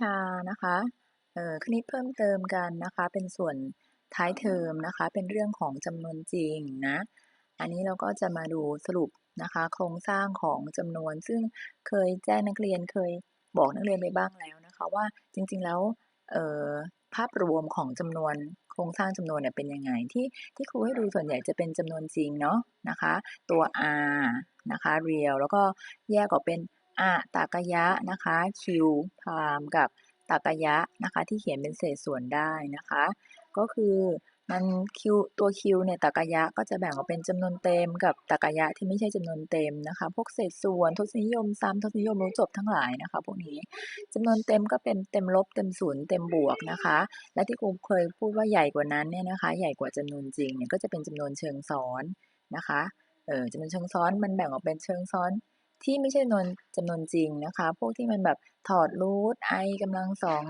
ชานะคะเอ่อคณิตเพิ่มเติมกันนะคะ เป็นส่วนท้ายเทอมนะคะ เป็นเรื่องของจำนวนจริงนะ อันนี้เราก็จะมาดูสรุปนะคะ โครงสร้างของจำนวน ซึ่งเคยแจ้งนักเรียนเคยบอกนักเรียนไปบ้างแล้วนะคะ ว่าจริงๆแล้วเอ่อภาพรวมของจำนวนโครงสร้างจำนวนเนี่ยเป็นยังไงที่ที่ครูให้ดูส่วนใหญ่จะเป็นจำนวนจริงเนาะนะคะ ตัว r นะคะ real แล้วก็แยกออกเป็น อะตากยะนะคะ q พามกับตากยะนะคะที่เขียนเป็นเศษส่วนได้นะคะ ก็คือมัน q ตัว q เนี่ยตากยะก็จะแบ่งออกเป็นจำนวนเต็มกับตากยะที่ไม่ใช่จำนวนเต็มนะคะ พวกเศษส่วนทศนิยมซ้ำทศนิยมรู้จบทั้งหลายนะคะ พวกนี้จำนวนเต็มก็เป็นเต็มลบเต็มศูนย์เต็มบวกนะคะ และที่ครูเคยพูดว่าใหญ่กว่านั้นเนี่ยนะคะ ใหญ่กว่าจำนวนจริงเนี่ยก็จะเป็นจำนวนเชิงซ้อนนะคะเออจำนวนเชิงซ้อนมันแบ่งออกเป็นเชิงซ้อน ที่ไม่ใช่จำนวนจำนวนจริงนะคะ พวกที่มันแบบถอดรูท i กำลังสอง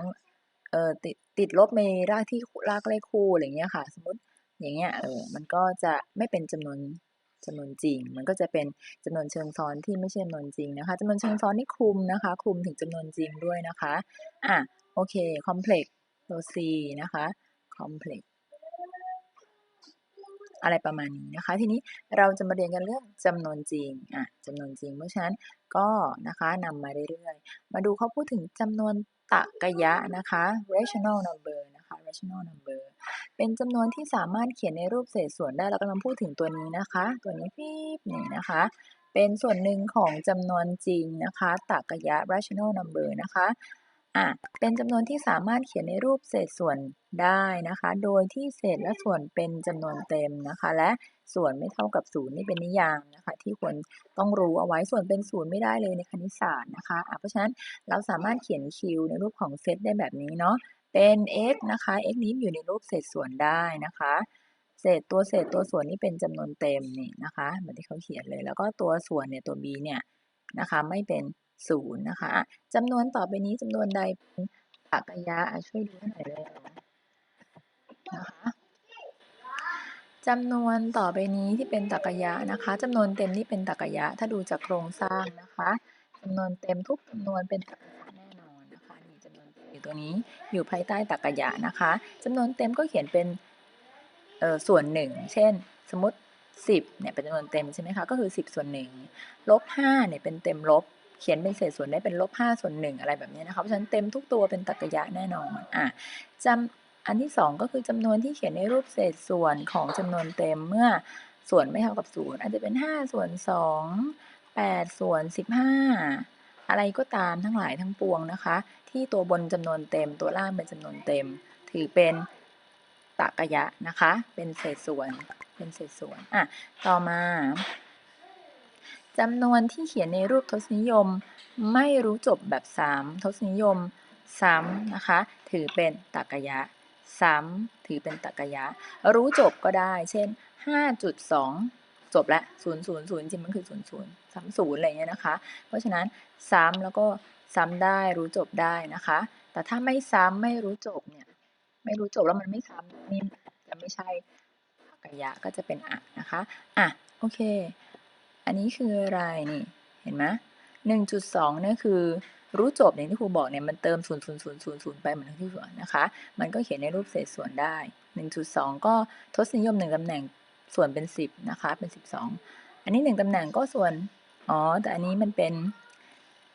เอ่อติดติดลบในรากที่รากเลขคู่อะไรเงี้ยค่ะ สมมติอย่างเงี้ยเออมันก็จะไม่เป็นจำนวนจำนวนจริง มันก็จะเป็นจำนวนเชิงซ้อนที่ไม่ใช่จำนวนจริงนะคะจำนวนเชิงซ้อนนี่คลุมนะคะ คลุมถึงจำนวนจริงด้วยนะคะ อะ โอเค complex ตัว c นะคะ complex อ อะไรประมาณนี้นะคะ ทีนี้เราจะมาเรียนกันเรื่องจำนวนจริงอะจำนวนจริง เพราะฉะนั้นก็นะคะนำมาเรื่อยๆ มาดูเขาพูดถึงจำนวนตรรกะนะคะ rational number นะคะ rational number เป็นจำนวนที่สามารถเขียนในรูปเศษส่วนได้ เรากำลังพูดถึงตัวนี้นะคะ ตัวนี้ปี๊บนี่นะคะ เป็นส่วนหนึ่งของจำนวนจริงนะคะตรรกะ rational number นะคะ อะเป็นจำนวนที่สามารถเขียนในรูปเศษส่วนได้นะคะ โดยที่เศษและส่วนเป็นจำนวนเต็มนะคะ และส่วนไม่เท่ากับศูนย์นี่เป็นนิยามนะคะ ที่ควรต้องรู้เอาไว้ส่วนเป็นศูนย์ไม่ได้เลยในคณิตศาสตร์นะคะะเพราะฉะนั้นเราสามารถเขียน q ในรูปของเซตได้แบบนี้เนาะเป็น x นะคะ x นี้อยู่ในรูปเศษส่วนได้นะคะเศษตัวเศษตัวส่วนนี้เป็นจำนวนเต็มนี่นะคะเหมือนที่เขาเขียนเลย แล้วก็ตัวส่วนเนี่ยตัว b เนี่ยนะคะไม่เป็น ศูนย์นะคะจำนวนต่อไปนี้จำนวนใดเป็นตรรกะช่วยดูหน่อยเลยนะคะจำนวนต่อไปนี้ที่เป็นตรรกะนะคะจำนวนเต็มนี่เป็นตรรกะถ้าดูจากโครงสร้างนะคะจำนวนเต็มทุกจำนวนเป็นตรรกะแน่นอนนะคะนี่จำนวนอยู่ตัวนี้อยู่ภายใต้ตรรกะนะคะจำนวนเต็มก็เขียนเป็นส่วนหนึ่งเช่น สมมติ 10เนี่ยเป็นจำนวนเต็มใช่ไหมคะก็คือ 10 ส่วนหนึ่งลบ5เนี่ยเป็นเต็มลบ ขียนเป็นเศษส่วนได้เป็นลบ5ส่วน1อะไรแบบนี้นะคะเพราะฉะนั้นเต็มทุกตัวเป็นตรรกะแน่นอนอะจำอันที่ 2 ก็คือจำนวนที่เขียนในรูปเศษส่วนของจำนวนเต็มเมื่อส่วนไม่เท่ากับ0อาจจะเป็น 5 ส่วน 2 8 ส่วน 15 อะไรก็ตามทั้งหลายทั้งปวงนะคะ ที่ตัวบนจำนวนเต็มตัวล่างเป็นจำนวนเต็ม ถือเป็นตรรกะนะคะ เป็นเศษส่วนเป็นเศษส่วนอะต่อมา จำนวนที่เขียนในรูปทศนิยม ไม่รู้จบแบบซ้ำทศนิยมซ้ำนะคะ ถือเป็นตรรกะซ้ำถือเป็นตรรกะรู้จบก็ได้ เช่น 5.2 จบละ0 0 0 จริงมันคือ 0 0 3 0 อะไรเงี้ยนะคะ เพราะฉะนั้นซ้ำแล้วก็ซ้ำได้รู้จบได้นะคะ แต่ถ้าไม่ซ้ำไม่รู้จบเนี่ยไม่รู้จบแล้วมันไม่ซ้ำนี่จะไม่ใช่ตรรกะก็จะเป็นอะนะคะ อะโอเค อันนี้คืออะไรนี่เห็นไหมหนึ่งจุดสองนี่คือรู้จบอย่างที่ครูบอกเนี่ยมันเติมศูนย์ศูนย์ศูนย์ศูนย์ศูนย์ไปเหมือนที่ส่วนนะคะ มันก็เขียนในรูปเศษส่วนได้หนึ่งจุดสองก็ทศนิยมหนึ่งตำแหน่งส่วนเป็นสิบนะคะ เป็นสิบสองอันนี้หนึ่งตำแหน่งก็ส่วน อ๋อ แต่อันนี้มันเป็น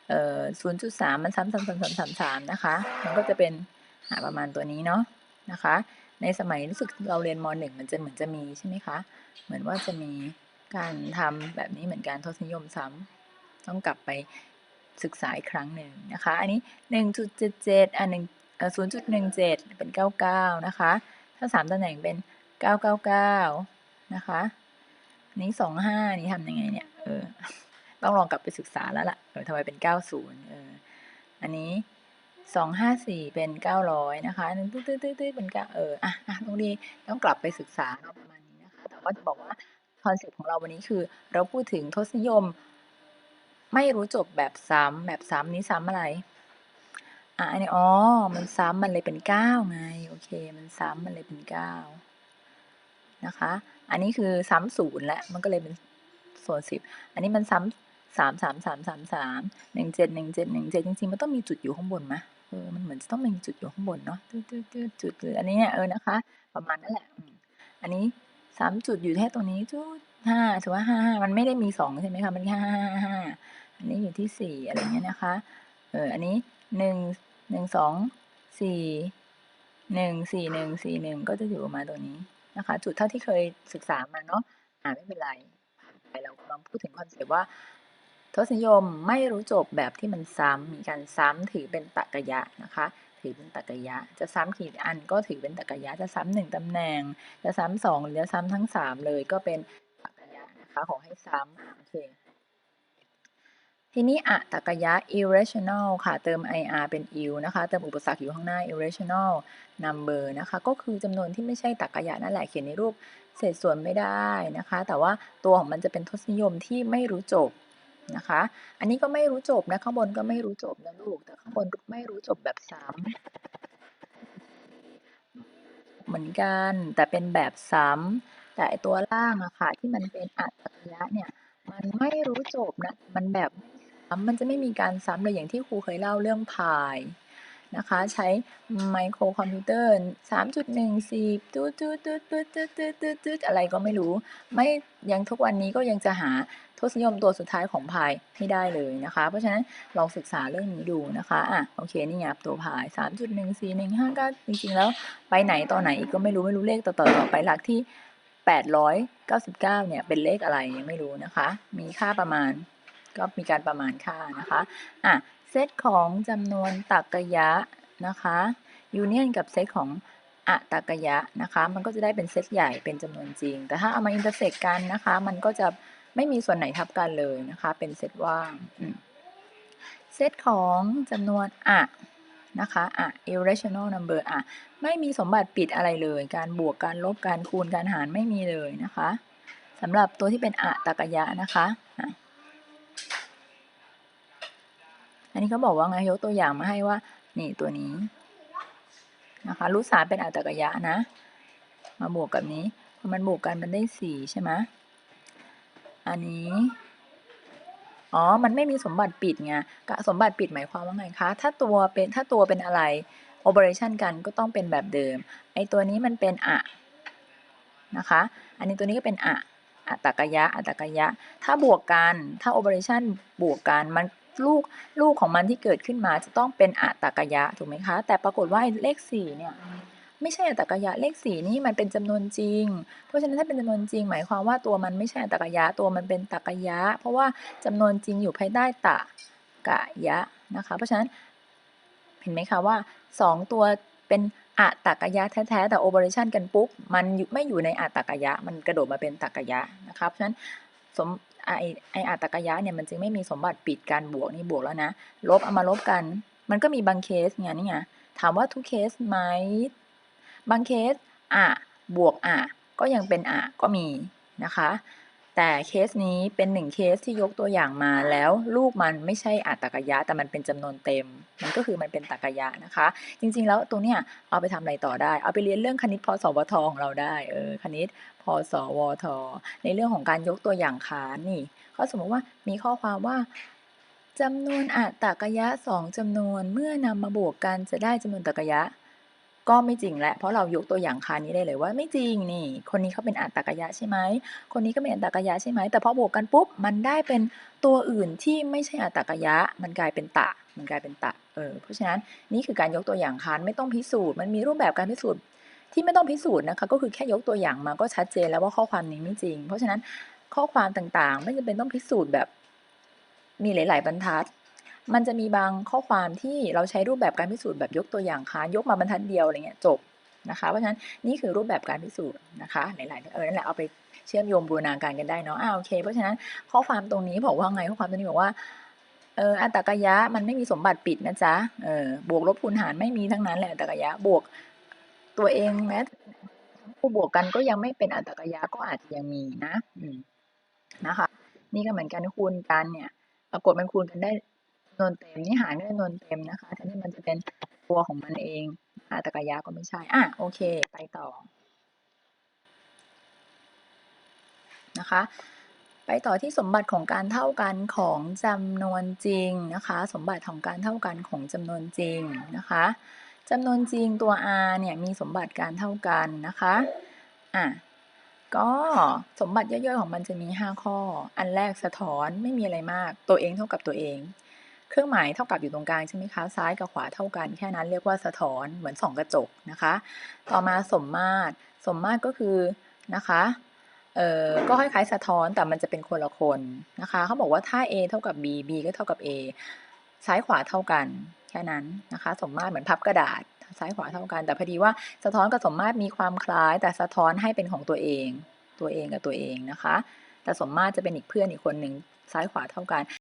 เอ่อศูนย์จุดสามมันซ้ำซ้ำซ้ำซ้ำซ้ำซ้ำนะคะ มันก็จะเป็นหาประมาณตัวนี้เนาะนะคะ ในสมัยรู้สึกเราเรียนมหนึ่งมันจะเหมือนจะมีใช่ไหมคะ เหมือนว่าจะมี การทำแบบนี้เหมือนกันทศนิยมซ้ำต้องกลับไปศึกษาอีกครั้งหนึ่งนะคะ อันนี้ 1.77อันหนึ่ง0.17 เป็น 99 นะคะ ถ้า 3ตำแหน่งเป็น 999 นะคะนี้25 นี่ทำยังไงเนี่ย เออ ต้องลองกลับไปศึกษาแล้วล่ะ เออทำไมเป็น 90 เออ อันนี้ 254 เป็น 900 นะคะหนึ่งตื้อตื้อตื้อเป็น9เออ อะอะตรงนี้ต้องกลับไปศึกษาประมาณนี้นะคะ แต่ว่าจะบอกว่า คอนเซ็ปต์ของเราวันนี้คือ เราพูดถึงทศนิยม ไม่รู้จบแบบซ้ำแบบซ้ำนี้ซ้ำอะไรอะอันนี้อ๋อมันซ้ำมันเลยเป็นเก้าไงโอเค มันซ้ำมันเลยเป็นเก้านะคะ อันนี้คือซ้ำศูนย์และมันก็เลยเป็นส่วนสิบอันนี้มันซ้ำสามสามสามสามสามหนึ่งเจ็ดหนึ่งเจ็ดหนึ่งเจ็ดจริงๆมันต้องมีจุดอยู่ข้างบนไหมเออมันเหมือนจะต้องมีจุดอยู่ข้างบนเนาะจุดจุดจุดหรืออันนี้เนี่ยเออนะคะ ประมาณนั้นแหละ อันนี้ สามจุดอยู่แค่ตรงนี้จุดห้าถือว่าห้าห้ามันไม่ได้มีสองใช่ไหมคะ มันแค่ห้าห้าห้าอันนี้อยู่ที่สี่อะไรเงี้ยนะคะ เออ อันนี้หนึ่งหนึ่งสองสี่หนึ่งสี่หนึ่งสี่หนึ่งก็จะอยู่มาตรงนี้นะคะ จุดเท่าที่เคยศึกษามาเนาะ อ่าไม่เป็นไรไปเรากำลังพูดถึงคอนเซปต์ว่า ทศนิยมไม่รู้จบแบบที่มันซ้ำมีการซ้ำถือเป็นตรรกะยะนะคะ ถือเป็นตรกยะ จะซ้ำกี่อันก็ถือเป็นตรกยะ จะซ้ำหนึ่งตำแหน่ง จะซ้ำสองหรือจะซ้ำทั้งสามเลยก็เป็นตรกยะนะคะขอให้ซ้ำโอเคทีนี้อะตรกยะ irrational ค่ะ เติม ir เป็น il นะคะ เติมอุปสรรคอยู่ข้างหน้า irrational number นะคะ ก็คือจำนวนที่ไม่ใช่ตรกยะนั่นแหละ เขียนในรูปเศษส่วนไม่ได้นะคะ แต่ว่าตัวของมันจะเป็นทศนิยมที่ไม่รู้จบ นะคะ อันนี้ก็ไม่รู้จบนะ ข้างบนก็ไม่รู้จบนะลูก แต่ข้างบนไม่รู้จบแบบซ้ำเหมือนกัน แต่เป็นแบบซ้ำแต่ตัวล่างอะค่ะ ที่มันเป็นอัตตรกยะเนี่ย มันไม่รู้จบนะ มันแบบซ้ำมันจะไม่มีการซ้ำเลยอย่างที่ครูเคยเล่าเรื่องพาย นะคะ ใช้ไมโครคอมพิวเตอร์ 3.14ตุ๊ดตุ๊ดตุ๊ดตุ๊ดตุ๊ดตุ๊ดตุ๊ดตุ๊ดอะไรก็ไม่รู้ ไม่ยังทุกวันนี้ก็ยังจะหาทศนิยมตัวสุดท้ายของพายให้ได้เลยนะคะ เพราะฉะนั้นลองศึกษาเรื่องนี้ดูนะคะ อะ โอเค นี่ไงตัวพาย 3.1415จริงๆ แล้วไปไหนต่อไหนอีกก็ไม่รู้ไม่รู้เลขต่อต่อต่อไปหลักที่ 899 เนี่ย เป็นเลขอะไรยังไม่รู้นะคะ มีค่าประมาณ ก็มีการประมาณค่านะคะอะเซตของจำนวนตรรกยะนะคะยูเนียนกับเซตของอะตรกยะนะคะมันก็จะได้เป็นเซตใหญ่เป็นจำนวนจริง แต่ถ้าเอามาอินเตอร์เซกกันนะคะ มันก็จะไม่มีส่วนไหนทับกันเลยนะคะ เป็นเซตว่างเซตของจำนวนอะนะคะอะ irrational number อะไม่มีสมบัติปิดอะไรเลย การบวกการลบการคูณการหารไม่มีเลยนะคะสำหรับตัวที่เป็นอะตรกยะนะคะอะ อั นนี้เขาบอกว่าไงยกตัวอย่างมาให้ว่า นี่ตัวนี้นะคะรูทสามเป็นอัตตกยะนะ มาบวกกับนี้พอมันบวกกันมันได้สี่ใช่ไหมอันนี้ อ๋อ มันไม่มีสมบัติปิดไงสมบัติปิดหมายความว่าไงคะ ถ้าตัวเป็นถ้าตัวเป็นอะไร operation กันก็ต้องเป็นแบบเดิม ไอตัวนี้มันเป็นอะนะคะ อันนี้ตัวนี้ก็เป็นอะอัตตกยะอัตตกยะ ถ้าบวกกัน ถ้า operation บวกกัน มัน ลูกลูกของมันที่เกิดขึ้นมาจะต้องเป็นอัตตกยะถูกไหมคะ แต่ปรากฏว่าเลขสี่เนี่ยไม่ใช่อัตตกยะเลขสี่นี่มันเป็นจำนวนจริง เพราะฉะนั้นถ้าเป็นจำนวนจริง หมายความว่าตัวมันไม่ใช่อัตตกยะตัวมันเป็นตกยะ เพราะว่าจำนวนจริงอยู่ภายใต้ตะกะยะนะคะ เพราะฉะนั้นเห็นไหมคะว่าสองตัวเป็นอัตตกยะแท้ๆแต่โอเปอเรชันกันปุ๊บมันไม่อยู่ในอัตตกยะ มันกระโดดมาเป็นตกยะนะคะเพราะฉะนั้นสม ไอไออัตกยะเนี่ยมันจึงไม่มีสมบัติปิดการบวกนี่บวกแล้วนะ ลบเอามาลบกัน มันก็มีบางเคสไงนี่ไงถามว่าทุกเคสไหมบางเคสอะบวกอะก็ยังเป็นอะก็มีนะคะ แต่เคสนี้เป็นหนึ่งเคสที่ยกตัวอย่างมาแล้วลูกมันไม่ใช่อัตกยะ แต่มันเป็นจำนวนเต็ม มันก็คือมันเป็นตรกยะนะคะ จริงๆ แล้วตัวเนี้ยเอาไปทำอะไรต่อได้ เอาไปเรียนเรื่องคณิตพศวทของเราได้เออคณิตพศวท ในเรื่องของการยกตัวอย่างค้านนี่เขาสมมติว่ามีข้อความว่าจำนวนอัตกยะสองจำนวนเมื่อนำมาบวกกันจะได้จำนวนตรกยะ ก็ไม่จริงแหละ เพราะเรายกตัวอย่างคานี้ได้เลยว่าไม่จริงนี่ คนนี้เขาเป็นอัตตกยะใช่ไหม คนนี้ก็เป็นอัตตกยะใช่ไหม แต่พอบวกกันปุ๊บมันได้เป็นตัวอื่นที่ไม่ใช่อัตตกยะ มันกลายเป็นตะ มันกลายเป็นตะ เออ เพราะฉะนั้นนี่คือการยกตัวอย่างคานไม่ต้องพิสูจน์ มันมีรูปแบบการพิสูจน์ที่ไม่ต้องพิสูจน์นะคะ ก็คือแค่ยกตัวอย่างมาก็ชัดเจนแล้วว่าข้อความนี้ไม่จริง เพราะฉะนั้นข้อความต่างๆ ไม่จำเป็นต้องพิสูจน์แบบมีหลาย ๆ บรรทัด มันจะมีบางข้อความที่เราใช้รูปแบบการพิสูจน์แบบยกตัวอย่างค้านยกมาบรรทัดเดียวอะไรเงี้ยจบนะคะ เพราะฉะนั้นนี่คือรูปแบบการพิสูจน์นะคะหลายๆเออนั่นแหละเอาไปเชื่อมโยงบูรณาการกันได้เนาะอ่าโอเคเพราะฉะนั้นข้อความตรงนี้บอกว่าไงข้อความตรงนี้บอกว่าเอออัตกยะมันไม่มีสมบัติปิดนะจ๊ะเออบวกลบคูณหารไม่มีทั้งนั้นแหละอัตกยะบวกตัวเองแม้ผู้บวกกันก็ยังไม่เป็นอัตกยะก็อาจจะยังมีนะอืมนะคะ นี่ก็เหมือนกันคูณกันเนี่ยปรากฏมันคูณกันได้ นวนเต็มนี่หารด้จำนวนเต็มนะคะทีนี้มันจะเป็นตัวของมันเองอัตตกยะก็ไม่ใช่อะโอเค ไปต่อนะคะ ไปต่อที่สมบัติของการเท่ากันของจำนวนจริงนะคะ สมบัติของการเท่ากันของจำนวนจริงนะคะจำนวนจริงตัว r เนี่ยมีสมบัติการเท่ากันนะคะอะก็สมบัติย่อยๆของมันจะมี 5 ข้อ อันแรกสะท้อนไม่มีอะไรมาก ตัวเองเท่ากับตัวเอง เครื่องหมายเท่ากับอยู่ตรงกลางใช่ไหมคะ ซ้ายกับขวาเท่ากัน แค่นั้นเรียกว่าสะท้อนเหมือนส่องกระจกนะคะ ต่อมาสมมาตร สมมาตรก็คือนะคะเอ่อก็คล้ายๆสะท้อนแต่มันจะเป็นคนละคนนะคะเขาบอกว่าถ้า A เท่ากับ B B ก็เท่ากับ A ซ้ายขวาเท่ากันแค่นั้นนะคะ สมมาตรเหมือนพับกระดาษซ้ายขวาเท่ากัน แต่พอดีว่าสะท้อนกับสมมาตรมีความคล้าย แต่สะท้อนให้เป็นของตัวเอง ตัวเองกับตัวเองนะคะ แต่สมมาตรจะเป็นอีกเพื่อนอีกคนหนึ่งซ้ายขวาเท่ากัน